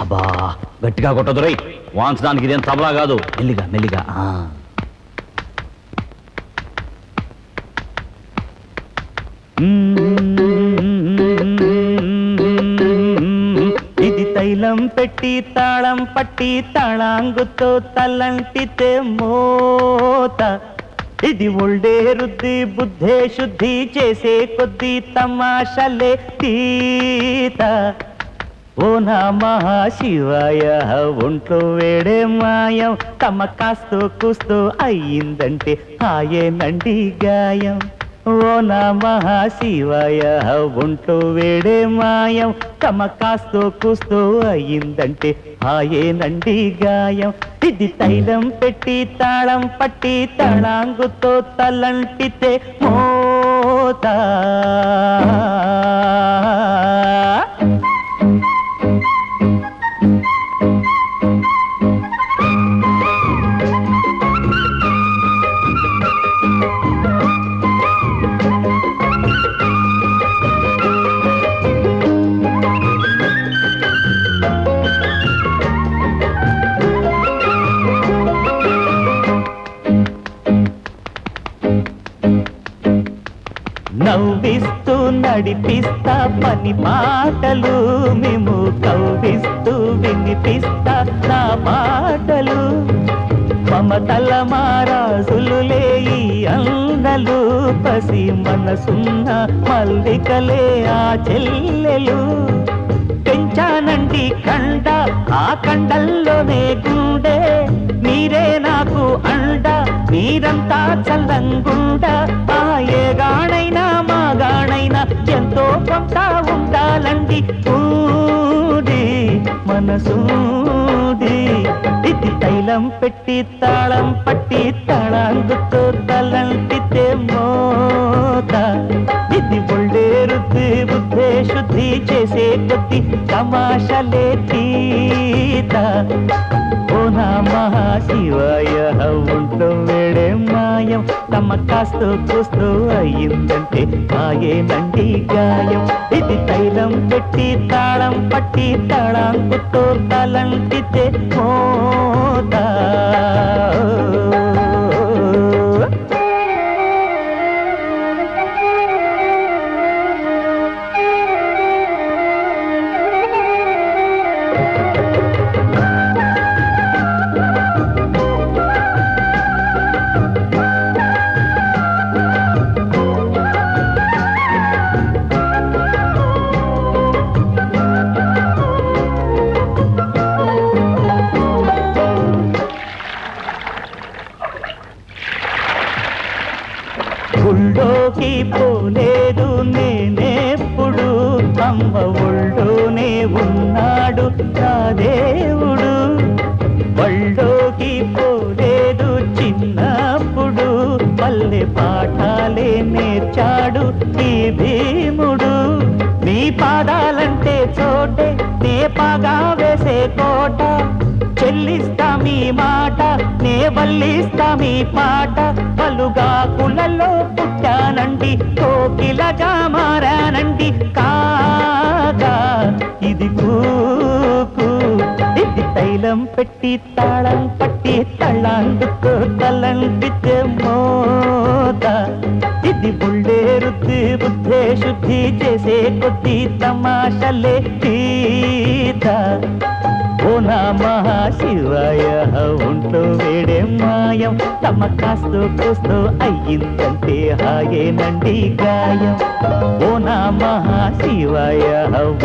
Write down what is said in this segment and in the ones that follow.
అబ్బా గట్టిగా కొట్టదు రై వాంచడానికి ఇదేం తబలా కాదు. మెల్లిగా మెల్లిగా ఆ. ఇది తైలం పెట్టి తాళం పట్టి తాళాంగుతో తలంటితే మోత. ఇది ఒళ్ళే రుద్ది బుద్ధే శుద్ధి చేసే కొద్ది తమాషలే తీత. ఓ నా మహాశివాయ ఒంట్లో వేడే మాయం తమ కాస్తూ కూస్తూ అయ్యిందంటే ఆయనండి గాయం. ఓ నా మహాశివాయ ఒంట్లో వేడే మాయం తమ కాస్తూ కూస్తూ అయ్యిందంటే ఆయనండి గాయం. ఇది తైలం పెట్టి తాళం పట్టి తళాంగుతో తలంటితే మోతా. నవ్విస్తూ నడిపిస్తా పని మాటలు మేము కవ్విస్తూ వినిపిస్తా నా మాటలు. మమతల మారాజులులే ఈ అందలు పసి మనసున్న మల్లికలే ఆ చెల్లెలు. పెంచానండి కండ ఆ కండల్లోనే గుండె. మీరే నాకు అండ మీరంతా చల్లంగుండ. ఆ ఏగాణైనా కోపంతా ఉండాలండి. ఊది మనసూది ఇది తైలం పెట్టి తాళం పట్టి తళాంగుతో తలంటితే మోత. ఇది ఒళ్ళే రుద్ది బుద్ధే శుద్ధి చేసే కొద్ది తమాషలే తీత. ఓ నా మహాశివాయ కాస్తో కూస్తూ అయ్యిందంటే ఆయనండి గాయం ఇది తైలం పెట్టి తాళం పట్టి తాళంకుతో తలంటితే మోతా you. పోలేదు నేనెప్పుడు అమ్మ ఒళ్ళోనే ఉన్నాడు నా దేవుడు. ఒళ్ళోకి పోలేదు చిన్నప్పుడు పల్లె పాఠాలే నేర్చాడు ఈ భీముడు. నీ పాదాలంటే చోటే నే పాగా వేసే కోట. చెల్లిస్తా మీ మాట నే వల్లిస్తా మీ పాట. పలుగా కులలో పుట్టానండి కోకిలగా మారానండి కాగా ఇది కూకు ఇది తైలం పెట్టి తాళం పట్టి తళ్ళందుకు తలంటితే మోత ఇది బుళ్ళే రుద్ది బుద్ధే శుద్ధి చేసే కొద్ది తమాషలే తీత ఓ నమః శివాయ ఒంట్లో వేడే మాయం. తమ కాస్తూ కూస్తూ అయ్యిందంటే హాయేనండి గాయం. ఓ నమః శివాయ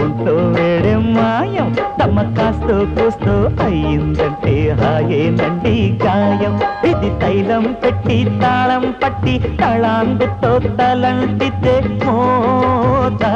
ఒంట్లో వేడే మాయం. తమ కాస్తూ కూస్తూ అయ్యిందంటే హాయేనండి గాయం. ఇది తైలం పెట్టి తాళం పట్టి తళాంగుతో తలంటితే మోదా